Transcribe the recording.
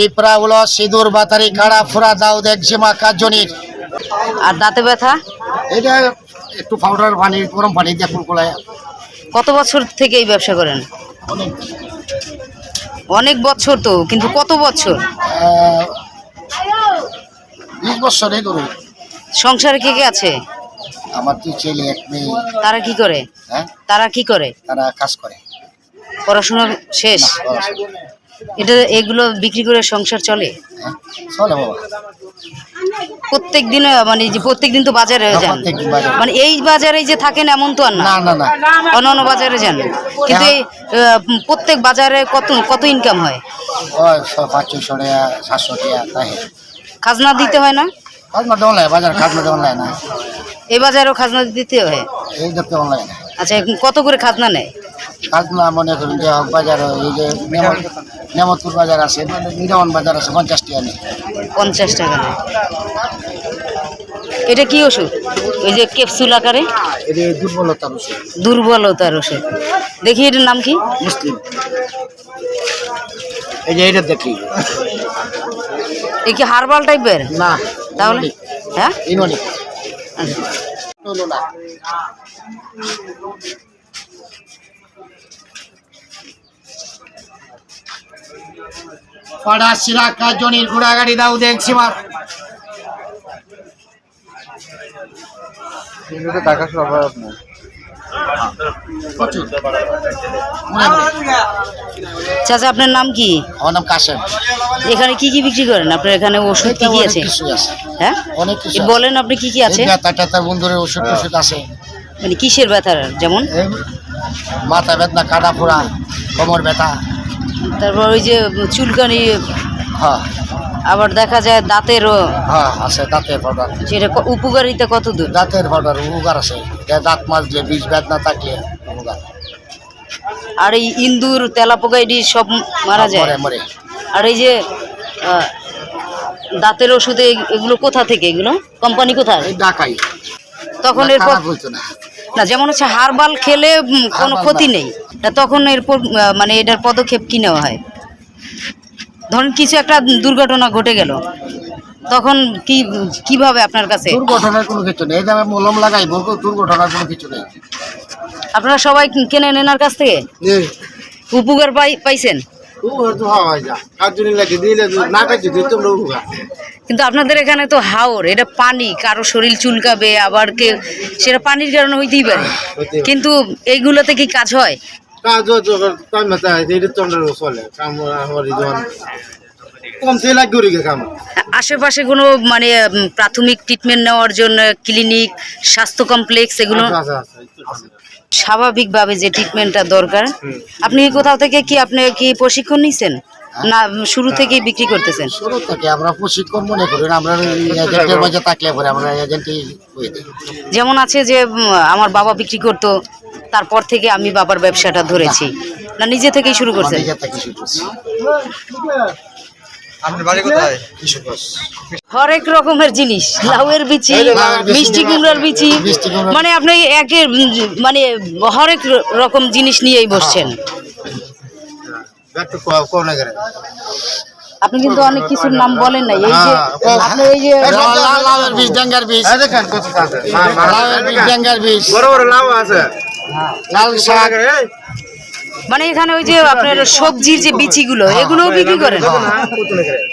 পিঁপড়া গুলো সিঁদুর বাতারি কাড়া ফুরা দাউদ একজিমা কাজনির আর দাঁতে ব্যথা? এটা একটু পাউডার পানি গরম পানি দিয়ে কুলকুলায় কত বছর থেকে এই ব্যবসা করেন? অনেক। অনেক বছর তো কিন্তু কত বছর? বিশ বছর ধরুন সংসারে কে কে আছে? আমার দুই ছেলে এক মেয়ে। তারা কি করে? হ্যাঁ? তারা কি করে? তারা কাজ করে। পড়াশোনা শেষ। এটা এগুলো বিক্রি করে সংসার চলে? চলে বাবা। প্রত্যেক দিন মানে যে প্রত্যেক দিন তো বাজারে হ্যাঁ, যান। মানে এই বাজারে যে থাকেন এমন তো আর না? না না না। অন্য অন্য বাজারে যান। কিন্তু এই প্রত্যেক বাজারে কত কত ইনকাম হয়? পাঁচশো টাকা সাতশো টাকা তাই। খাজনা দিতে হয় না? খাজনা দেওয়া লাগে বাজার খাজনা দেওয়া লাগে না। এই বাজারেও খাজনা দিতে হয়? এই দেখতে অনলাইন না। আচ্ছা কত করে খাজনা নেয়? খাজনা মনে করুন যে বাজার এই যে নেমতপুর বাজার আছে নিরামন বাজার আছে পঞ্চাশ টাকা নেই পঞ্চাশ টাকা এটা কি ওষুধ? ওই যে ক্যাপসুল আকারে? দুর্বলতার ওষুধ দুর্বলতার ওষুধ দেখি এটার নাম কি? মুসলিম। এই যে এটা দেখি। এ কি হার্বাল টাইপের? না তাহলে? হ্যাঁ? ইননি আচ্ছা। না। পাড়া সিরা কাজনির ঘোড়াগাড়ি দাও দেখছি মার টাকা আপনার। চাচা আপনার নাম কি? আমার নাম কাশেম। এখানে কি কি বিক্রি করেন? আপনার এখানে ওষুধ কি কি আছে? কিছু আছে। হ্যাঁ? অনেক কিছু বলেন আপনি কি কি আছে? ব্যথা বন্ধুরের ওষুধ টষুধ আছে। মানে কিসের ব্যথার যেমন? মাথা ব্যথা কাটা ফোড়া কোমর ব্যথা। তারপর ওই যে চুলকানি হ্যাঁ। আবার দেখা যায় দাঁতেরও হ্যাঁ আছে দাঁতের পাউডার। সেটা ক- উপকারিতা কত দূর দাঁতের পাউডার উপকার আছে। যে দাঁত মাজলে বিষ বেদনা থাকলে উপকার। আর এই ইন্দুর তেলাপোকা এটি সব মারা যায়? মরে মরে। আর এই যে আহ, দাঁতের ওষুধে এগুলো কোথা থেকে এগুলো? কোম্পানি কোথায়? এই ডাকাই তখন এরপর খারাপ হইতো না। না যেমন হচ্ছে হারবাল খেলে কোনো ক্ষতি নেই। তা তখন এরপর মানে এটার পদক্ষেপ কী নেওয়া হয়? ধরুন কিছু একটা দুর্ঘটনা ঘটে গেল। তখন কি কীভাবে আপনার কাছে? দুর্ঘটনার কোনো কিছু নেই। দামে মলম লাগাই বলব দুর্ঘটনার কোনো কিছু নেই। আপনারা সবাই কেনেন এনার কাছ থেকে? উপকার পাই পাইছেন? কিন্তু আপনাদের এখানে তো হাওর এটা পানি কারও শরীর চুলকাবে আবার কে সেটা পানির কারণে হইতেই পারে। কিন্তু এইগুলোতে কি কাজ হয়? আশেপাশে কোনো মানে প্রাথমিক ট্রিটমেন্ট নেওয়ার জন্য ক্লিনিক স্বাস্থ্য কমপ্লেক্স এগুলো? স্বাভাবিকভাবে যে ট্রিটমেন্টটা দরকার। আপনি কোথাও থেকে কি আপনি কি প্রশিক্ষণ নিছেন? না শুরু থেকেই বিক্রি করতেছেন? শুরু থেকে আমরা প্রশিক্ষণ মনে করি আমরা এজেন্টের মাঝে থাকলে পরে আমরা এজেন্টই যেমন আছে যে আমার বাবা বিক্রি করতো তারপর থেকে আমি বাবার ব্যবসাটা ধরেছি। না। নিজে থেকেই শুরু করছেন? নিজে থেকে শুরু করছি। আপনার বাড়ি কোথায়? হরেক রকমের জিনিস লাউয়ের বিচি মিষ্টি কুমড়ার বিচি মানে আপনি একের মানে হরেক রকম জিনিস নিয়েই বসছেন। আপনি কিন্তু অনেক কিছুর নাম বলেন নাই এই যে হ্যাঁ, আপনি এই যে লাউ- লাউ- লাউয়ের বীজ ডেঙ্গার বীজ দেখেন কত আছে লাউয়ের বীজ ডেঙ্গার বীজ বড় বড় লাউ আছে। লাল শাক। মানে এখানে ওই যে আপনার সবজির যে বিচিগুলো এগুলোও বিক্রি করেন? করে